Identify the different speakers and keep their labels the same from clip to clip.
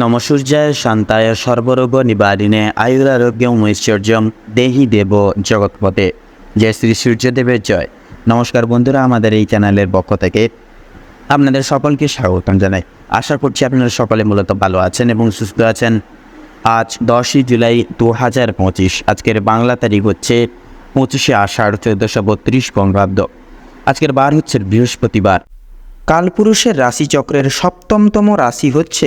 Speaker 1: নমসূর্যায় শান্তায় সর্বরোগ নিবারিণে আয়ুরারোগ্যম ঐশ্বর্যম দেহি দেব জগৎপথে। জয় শ্রী সূর্যদেবের জয়। নমস্কার বন্ধুরা, আমাদের এই চ্যানেলের পক্ষ থেকে আপনাদের সকলকে স্বাগতম জানাই। আশা করছি আপনারা সকলে মূলত ভালো আছেন এবং সুস্থ আছেন। আজ দশই জুলাই দু হাজার পঁচিশ, আজকের বাংলা তারিখ হচ্ছে পঁচিশে আষাঢ় চোদ্দোশো বত্রিশ বঙ্গাব্দ। আজকের বার হচ্ছে বৃহস্পতিবার। কালপুরুষের রাশিচক্রের সপ্তমতম রাশি হচ্ছে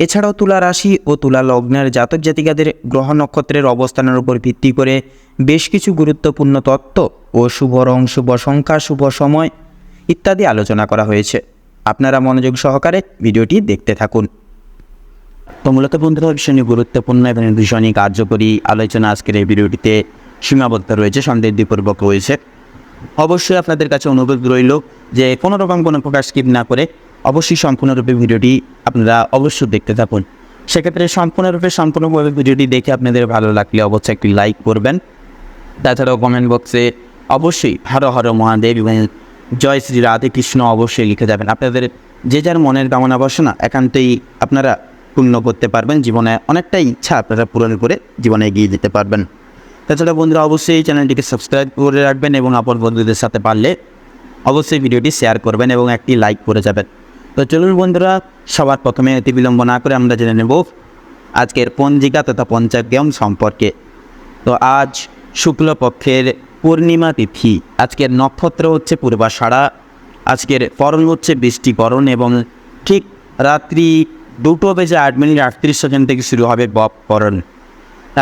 Speaker 1: এছাড়াও তুলা রাশি ও তুলা লগ্নের জাতক জাতিকাদের গ্রহ নক্ষত্রের অবস্থানের উপর ভিত্তি করে বেশ কিছু গুরুত্বপূর্ণ তত্ত্ব ও শুভ রং, শুভ সংখ্যা, শুভ সময় ইত্যাদি আলোচনা করা হয়েছে। আপনারা মনোযোগ সহকারে ভিডিওটি দেখতে থাকুন। তো মূলত বন্ধুরা ভীষণই গুরুত্বপূর্ণ এবং ভীষণই কার্যকরী আলোচনা আজকের এই ভিডিওটিতে সীমাবদ্ধ রয়েছে সন্দেহপূর্বক রয়েছে। অবশ্যই আপনাদের কাছে অনুরোধ রইল যে কোনো রকম কোনো প্রকার স্কিপ না করে অবশ্যই সম্পূর্ণরূপে ভিডিওটি আপনারা অবশ্যই দেখতে থাকুন। সেক্ষেত্রে সম্পূর্ণরূপে, সম্পূর্ণভাবে ভিডিওটি দেখে আপনাদের ভালো লাগলে অবশ্যই একটি লাইক করবেন। তাছাড়াও কমেন্ট বক্সে অবশ্যই হর হর মহাদেব এবং জয় শ্রী রাধে কৃষ্ণ অবশ্যই লিখে যাবেন। আপনাদের যে যার মনের কামনা বাসনা, একান্তই আপনারা পূর্ণ করতে পারবেন। জীবনে অনেকটা ইচ্ছা আপনারা পূরণ করে জীবনে এগিয়ে যেতে পারবেন। তাছাড়া বন্ধুরা, অবশ্যই এই চ্যানেলটিকে সাবস্ক্রাইব করে রাখবেন এবং আপন বন্ধুদের সাথে পারলে অবশ্যই ভিডিওটি শেয়ার করবেন এবং একটি লাইক করে যাবেন। তো চলুন বন্ধুরা সবার প্রথমে অতি বিলম্ব না করে আমরা জেনে নেব আজকের পঞ্জিকা তথা পঞ্চাগ্রাম সম্পর্কে। তো আজ শুক্লপক্ষের পূর্ণিমা তিথি। আজকের নক্ষত্র হচ্ছে পূর্বাষাঢ়া। আজকের করণ হচ্ছে বৃষ্টিকরণ এবং ঠিক রাত্রি দুটো বেজে আট মিনিট আটত্রিশ সেকেন্ড থেকে শুরু হবে বপ করণ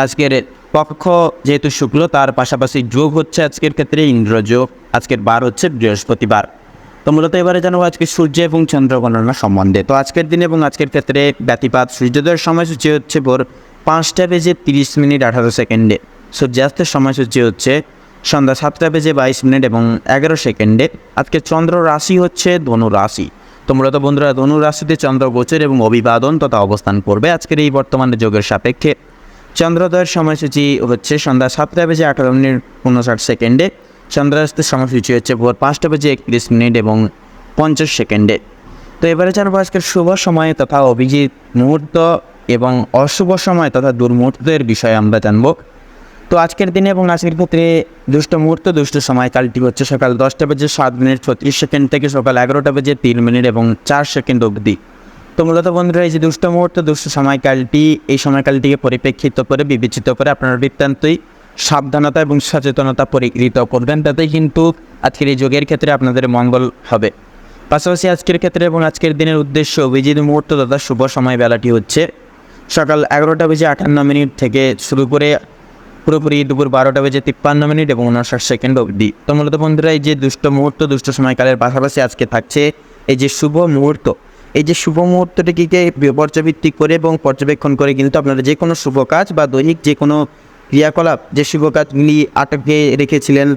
Speaker 1: আজকের পক্ষ যেহেতু শুক্ল, তার পাশাপাশি যোগ হচ্ছে আজকের ক্ষেত্রে ইন্দ্রযোগ। আজকের বার হচ্ছে বৃহস্পতিবার। তো মূলত এবারে জানাব আজকে সূর্য এবং চন্দ্র গণনা সম্বন্ধে। তো আজকের দিন এবং আজকের ক্ষেত্রে ব্যতিপাত, সূর্যোদয়ের সময়সূচি হচ্ছে ভোর পাঁচটা বেজে তিরিশ মিনিট আঠারো সেকেন্ডে, সূর্যাস্তের সময়সূচি হচ্ছে সন্ধ্যা সাতটা বেজে বাইশ মিনিট এবং এগারো সেকেন্ডে। আজকে চন্দ্র রাশি হচ্ছে ধনু রাশি। তো মূলত বন্ধুরা, ধনু রাশিতে চন্দ্র গোচর এবং অভিবাদন তথা অবস্থান করবে আজকের এই বর্তমানে যোগের সাপেক্ষে। চন্দ্রোদয়ের সময়সূচি হচ্ছে সন্ধ্যা সাতটা বেজে আঠারো মিনিট উনষাট সেকেন্ডে চন্দ্রাস্তের সময়সূচি হচ্ছে ভোর পাঁচটা বেজে একত্রিশ মিনিট এবং পঞ্চাশ সেকেন্ডে। তো এবারে জানব আজকের শুভ সময় তথা অভিজিৎ মুহূর্ত এবং অশুভ সময় তথা দুর্মুহূর্তের বিষয়ে আমরা জানব। তো আজকের দিনে এবং আজকের ক্ষেত্রে দুষ্ট মুহূর্ত, দুষ্ট সময়কালটি হচ্ছে সকাল দশটা বেজে সাত মিনিট ছত্রিশ সেকেন্ড থেকে সকাল এগারোটা বেজে তিন মিনিট এবং চার সেকেন্ড অবধি। তো মূলত বন্ধুরা, এই যে দুষ্ট মুহূর্ত, দুষ্ট সময়কালটি এই সময়কালটিকে পরিপ্রেক্ষিত করে, বিবেচিত করে আপনারা বৃত্তান্তই সাবধানতা এবং সচেতনতা পরিকৃত করবেন, তাতেই কিন্তু আজকের এই যোগের ক্ষেত্রে আপনাদের মঙ্গল হবে। পাশাপাশি আজকের ক্ষেত্রে এবং আজকের দিনের উদ্দেশ্য অভিজিৎ মুহূর্ত তথা শুভ সময় বেলাটি হচ্ছে সকাল এগারোটা বেজে আটান্ন মিনিট থেকে শুরু করে পুরোপুরি দুপুর বারোটা বেজে তিপ্পান্ন মিনিট এবং উনষাট সেকেন্ড অবধি। তো মূলত বন্ধুরা, এই যে দুষ্ট মুহূর্ত, দুষ্ট সময়কালের পাশাপাশি আজকে থাকছে এই যে শুভ মুহূর্ত। এই যে শুভ মুহূর্তটিকে পর্যবেক্ষিক করে এবং পর্যবেক্ষণ করে কিন্তু আপনারা যে কোনো শুভ কাজ বা দৈনিক যে কোনো ক্রিয়াকলাপ যে শিবকাজ কাজগুলি আটকে রেখেছিলেন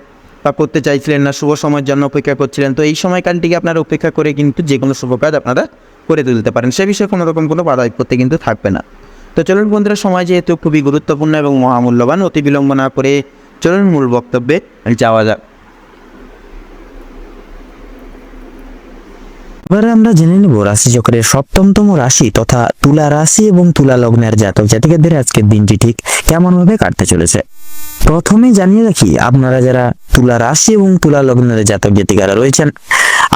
Speaker 1: বা করতে চাইছিলেন না, শুভ সময়ের জন্য অপেক্ষা করছিলেন, তো এই সময়কালটিকে আপনারা অপেক্ষা করে কিন্তু যে কোনো শুভ কাজ আপনারা করে তুলতে পারেন। সে বিষয়ে কোনো রকম কোনো বাধা বিপত্তি কিন্তু থাকবে না। তো চলুন বন্ধুরা, সময় যেহেতু খুবই গুরুত্বপূর্ণ এবং মহামূল্যবান, অতি বিলম্ব না করে চলুন মূল বক্তব্যে যাওয়া যাক।
Speaker 2: এবারে আমরা জেনে নেব রাশি চক্রের সপ্তমতম রাশি তথা তুলা রাশি এবং তুলা লগ্নের জাতক জাতিকাদের আজকের দিনটি ঠিক কেমন ভাবে কাটতে চলেছে। প্রথমে জানিয়ে রাখি, আপনারা যারা তুলা রাশি এবং তুলা লগ্নের জাতক জাতিকারা রয়েছেন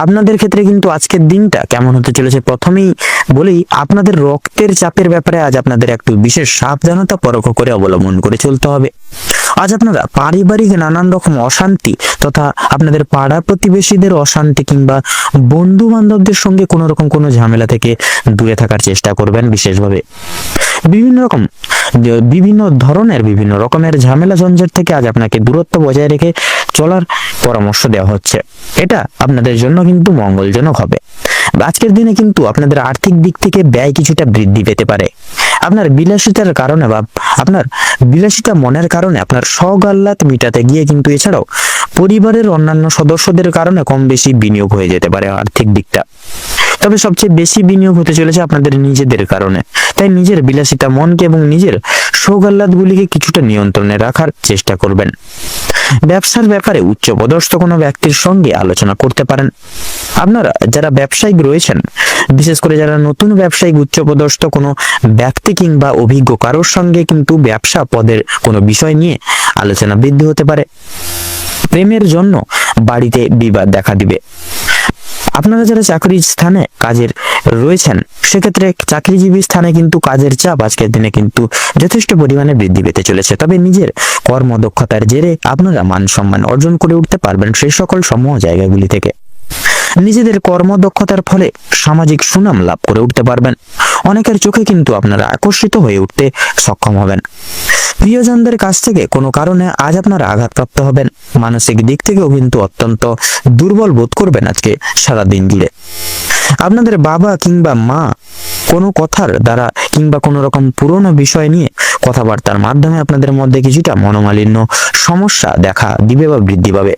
Speaker 2: আপনাদের ক্ষেত্রে কিন্তু আজকের দিনটা কেমন হতে চলেছে? প্রথমেই বলি, আপনাদের রক্তের চাপের ব্যাপারে আজ আপনাদের একটু বিশেষ সাবধানতা পরোক্ষ করে অবলম্বন করে চলতে হবে। আজ আপনারা পারিবারিক নানান রকম অশান্তি তথা আপনাদের পাড়া প্রতিবেশীদের অশান্তি কিংবা বন্ধু বান্ধবদের সঙ্গে কোনো রকম কোনো ঝামেলা থেকে দূরে থাকার চেষ্টা করবেন বিশেষভাবে। বিভিন্ন রকম, বিভিন্ন ধরনের, বিভিন্ন রকমের ঝামেলা ঝঞ্ঝাট থেকে আজ আপনাকে দূরত্ব বজায় রেখে চলার পরামর্শ দেওয়া হচ্ছে। এটা আপনাদের জন্য কিন্তু মঙ্গলজনক হবে। আজকের দিনে কিন্তু আপনাদের আর্থিক দিক থেকে ব্যয় কিছুটা বৃদ্ধি পেতে পারে। আপনার বিলাসিতার কারণে বা আপনার বিলাসিতা মনের কারণে আপনার আহ্লাদ মিটাতে গিয়ে কিন্তু এছাড়াও পরিবারের অন্যান্য সদস্যদের কারণে কম বেশি বিনিয়োগ হয়ে যেতে পারে আর্থিক দিকটা। তবে সবচেয়ে বেশি বিনিয়োগ হতে চলেছে আপনাদের নিজেদের কারণে। তাই নিজের বিলাসিতা মনকে এবং নিজের সৌগাল্লাদগুলিকে কিছুটা নিয়ন্ত্রণে রাখার চেষ্টা করবেন। ব্যবসার ব্যাপারে উচ্চপদস্থ কোনো ব্যক্তির সঙ্গে আলোচনা করতে পারেন। আপনারা যারা ব্যবসায়িক রয়েছেন, বিশেষ করে যারা নতুন ব্যবসায়িক উচ্চপদস্থ কোনো ব্যক্তি কিংবা অভিজ্ঞ কারোর সঙ্গে কিন্তু ব্যবসা পদের কোনো বিষয় নিয়ে আলোচনা বৃদ্ধি হতে পারে। প্রেমের জন্য বাড়িতে বিবাদ দেখা দিবে। আপনারা যারা চাকরির স্থানে কাজের রয়েছেন, সেক্ষেত্রে চাকরিজীবী স্থানে কিন্তু কাজের চাপ আজকের দিনে কিন্তু যথেষ্ট পরিমাণে বৃদ্ধি পেতে চলেছে। তবে নিজের কর্মদক্ষতার জেরে আপনারা মান সম্মান অর্জন করে উঠতে পারবেন সেই সকল সমূহ জায়গাগুলি থেকে। নিজেদের কর্মদক্ষতার ফলে সামাজিক সুনাম লাভ করে উঠতে পারবেন। অনেকের চোখে কিন্তু আপনারা আকর্ষিত হয়ে উঠতে সক্ষম হবেন। প্রিয়জনদের কাছ থেকে কোনো কারণে আজ আপনারা আঘাতপ্রাপ্ত হবেন। মানসিক দিক থেকেও কিন্তু অত্যন্ত দুর্বল বোধ করবেন আজকে সারা দিন জুড়ে আপনাদের বাবা কিংবা মা কোনো কথার দ্বারা কিংবা কোনো রকম পুরনো বিষয় নিয়ে কথাবার্তার মাধ্যমে আপনাদের মধ্যে কিছুটা মনোমালিন্য সমস্যা দেখা দিবে বা বৃদ্ধি পাবে।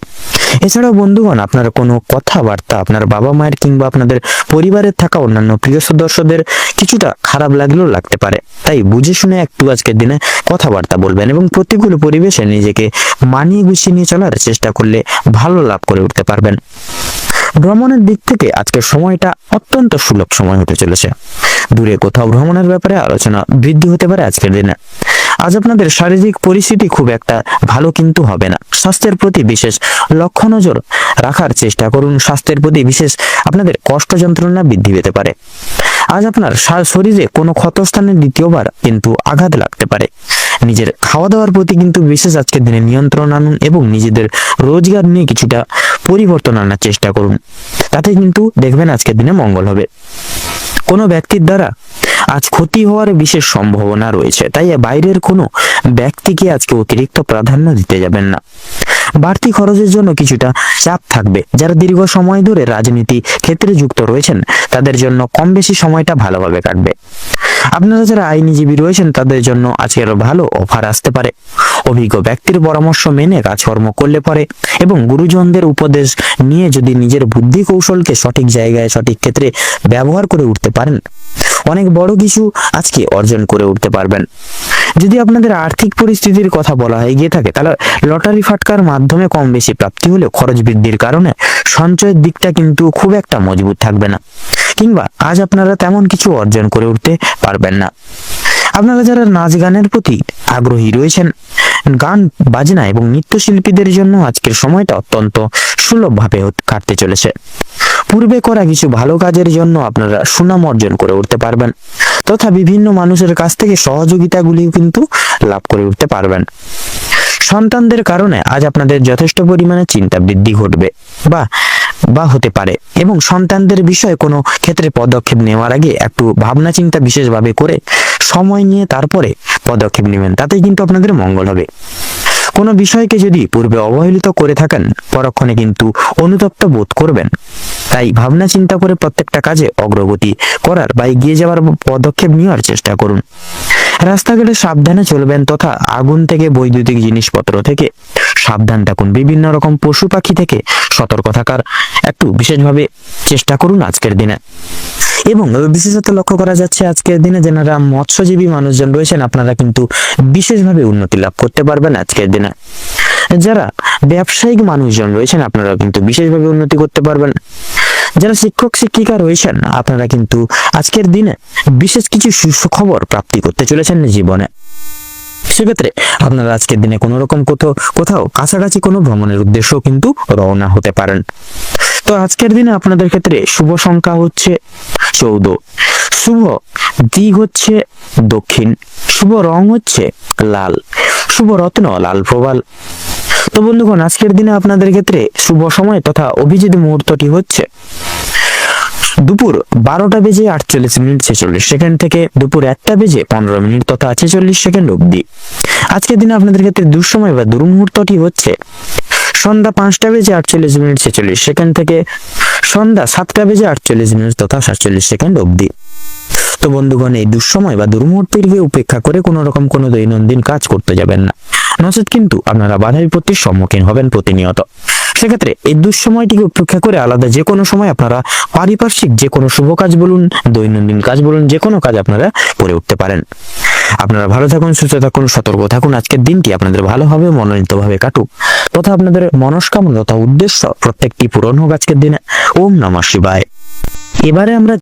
Speaker 2: এছাড়াও বন্ধুগণ, আপনার কোনো কথাবার্তা আপনার বাবা মায়ের কিংবা আপনাদের পরিবারের থাকা অন্যান্য প্রিয় সদস্যদের কিছুটা খারাপ লাগলেও লাগতে পারে। তাই বুঝে শুনে একটু আজকের দিনে কথাবার্তা বলবেন এবং প্রতিকূল পরিবেশে নিজেকে মানিয়ে গুছিয়ে নিয়ে চলার চেষ্টা করলে ভালো লাভ করে উঠতে পারবেন। ভ্রমণের দিক থেকে আজকের সময়টা অত্যন্ত সুলভ সময় হতে চলেছে। দূরে কোথাও ভ্রমণের ব্যাপারে আলোচনা বৃদ্ধি হতে পারে আজকের দিনে। আজ আপনাদের শারীরিক পরিস্থিতি খুব একটা ভালো কিন্তু হবে না। স্বাস্থ্যের প্রতি বিশেষ লক্ষ্য নজর রাখার চেষ্টা করুন। স্বাস্থ্যের প্রতি বিশেষ আপনাদের কষ্ট যন্ত্রণা বৃদ্ধি পেতে পারে। আজ আপনার শরীরে কোনো ক্ষতস্থানে দ্বিতীয়বার কিন্তু আঘাত লাগতে পারে। নিজের খাওয়া দাওয়ার প্রতি কিন্তু বিশেষ আজকের দিনে নিয়ন্ত্রণ আনুন এবং নিজেদের রোজগার নিয়ে কিছুটা পরিবর্তন আনার চেষ্টা করুন। তাতে কিন্তু দেখবেন আজকের দিনে মঙ্গল হবে। কোনো ব্যক্তির দ্বারা আজ ক্ষতি হওয়ার বিশেষ সম্ভাবনা রয়েছে, তাই বাইরের কোনো ব্যক্তিকে আজকে অতিরিক্ত প্রাধান্য দিতে যাবেন না। বাড়তি খরচের জন্য কিছুটা চাপ থাকবে। যারা দীর্ঘ সময় ধরে রাজনীতি ক্ষেত্রে যুক্ত রয়েছেন, তাদের জন্য কম বেশি সময়টা ভালোভাবে কাটবে। আপনারা যারা আইনজীবী রয়েছেন, তাদের জন্য আজকের ভালো অফার আসতে পারে। অভিজ্ঞ ব্যক্তির পরামর্শ মেনে কাজকর্ম করলে পরে এবং গুরুজনদের উপদেশ নিয়ে যদি নিজের বুদ্ধি কৌশলকে সঠিক জায়গায়, সঠিক ক্ষেত্রে ব্যবহার করে উঠতে পারেন অনেক বড় কিছু আজকে অর্জন করে উঠতে পারবেন। যদি আপনাদের আর্থিক পরিস্থিতির কথা বলা হয়ে গিয়ে থাকে, তাহলে লটারি ফাটকার মাধ্যমে কম বেশি প্রাপ্তি হলেও খরচ বৃদ্ধির কারণে সঞ্চয়ের দিকটা কিন্তু খুব একটা মজবুত থাকবে না। কিংবা আজ আপনারা তেমন কিছু অর্জন করে উঠতে পারবেন না। আপনারা যারা নাচ গানের প্রতি আগ্রহী রয়েছেন গান, বাজনা এবং নৃত্যশিল্পীদের জন্য আজকের সময়টা অত্যন্ত সুলভভাবে কাটতে চলেছে। পূর্বে করা কিছু ভালো কাজের জন্য আপনারা সুনাম অর্জন করে উঠতে পারবেন, তথা বিভিন্ন মানুষের কাছ থেকে সহযোগিতাগুলিও কিন্তু লাভ করে উঠতে পারবেন। সন্তানদের কারণে আজ আপনাদের যথেষ্ট পরিমাণে চিন্তা বৃদ্ধি ঘটবে, বা বা হতে পারে, এবং সন্তানদের বিষয়ে কোনো ক্ষেত্রে পদক্ষেপ নেওয়ার আগে একটু ভাবনা চিন্তা বিশেষভাবে করে সময় নিয়ে তারপরে পদক্ষেপ নেবেন, তাতেই কিন্তু আপনাদের মঙ্গল হবে। কোনো বিষয়কে যদি পূর্বে অবহেলিত করে থাকেন, পরক্ষণে কিন্তু অনুতপ্ত বোধ করবেন। তাই ভাবনা চিন্তা করে প্রত্যেকটা কাজে অগ্রগতি করার বা এগিয়ে যাওয়ার পদক্ষেপ নেওয়ার চেষ্টা করুন। রাস্তাঘাটে সাবধানে চলবেন তথা আগুন থেকে, বৈদ্যুতিক জিনিসপত্র থেকে, সাবধান থাকুন। বিভিন্ন রকম পশু পাখি থেকে সতর্ক থাকার একটু বিশেষভাবে চেষ্টা করুন আজকের দিনে। এবং বিশেষত লক্ষ্য করা যাচ্ছে আজকের দিনে যারা মৎস্যজীবী মানুষজন রয়েছেন, আপনারা কিন্তু বিশেষভাবে উন্নতি লাভ করতে পারবেন আজকের দিনে। যারা ব্যবসায়িক মানুষজন রয়েছেন আপনারা কিন্তু বিশেষভাবে উন্নতি করতে পারবেন। যারা শিক্ষক, শিক্ষিকা রয়েছেন, আপনারা কিন্তু আজকের দিনে বিশেষ কিছু সুখবর প্রাপ্তি করতে চলেছেন জীবনে। সেক্ষেত্রে আপনারা আজকের দিনে কোনো রকম কোথাও কোথাও কাছাকাছি কোনো ভ্রমণের উদ্দেশ্যও কিন্তু রওনা হতে পারেন। তো আজকের দিনে আপনাদের ক্ষেত্রে শুভ সংখ্যা হচ্ছে চৌদ্দ। শুভ দিক হচ্ছে দক্ষিণ। শুভ রং হচ্ছে লাল। শুভ রত্ন লাল প্রবাল। তো বন্ধুগণ, আজকের দিনে আপনাদের ক্ষেত্রে শুভ সময় তথা অভিজিৎ মুহূর্তটি হচ্ছে দুপুর বারোটা বেজে আটচল্লিশ মিনিট ছেচল্লিশ সেকেন্ড থেকে দুপুর একটা বেজে পনেরো মিনিট তথা ছেচল্লিশ সেকেন্ড অবধি। আজকের দিনে আপনাদের ক্ষেত্রে দুঃসময় বা দুর্মুহূর্তটি হচ্ছে সন্ধ্যা পাঁচটা বেজে আটচল্লিশ মিনিট ছেচল্লিশ সেকেন্ড থেকে সন্ধ্যা সাতটা বেজে আটচল্লিশ মিনিট তথা সাতচল্লিশ সেকেন্ড অবধি। তো বন্ধুগণ, এই দুঃসময় বা দুর্মুহূর্তটিকে উপেক্ষা করে কোনো রকম কোনো দৈনন্দিন কাজ করতে যাবেন না। নচেত কিন্তু আপনারা বাধা বিপত্তির সম্মুখীন হবেন প্রতিনিয়ত। সেক্ষেত্রে এই দুঃসময়টিকে উপেক্ষা করে আলাদা যে কোনো সময় আপনারা পারিপার্শ্বিক যে কোনো শুভ কাজ বলুন, দৈনন্দিন কাজ বলুন, যে কোনো কাজ আপনারা করে উঠতে পারেন। আপনারা ভালো থাকুন, সুস্থ থাকুন, সতর্ক থাকুন। আজকের দিনটি আপনাদের ভালোভাবে মনোনীতভাবে কাটুক। তথা আপনাদের মনস্কামনা তথা উদ্দেশ্য প্রত্যেকটি পূরণ হোক আজকের দিনে। ওম নমঃ শিবায়। এবারে আমরা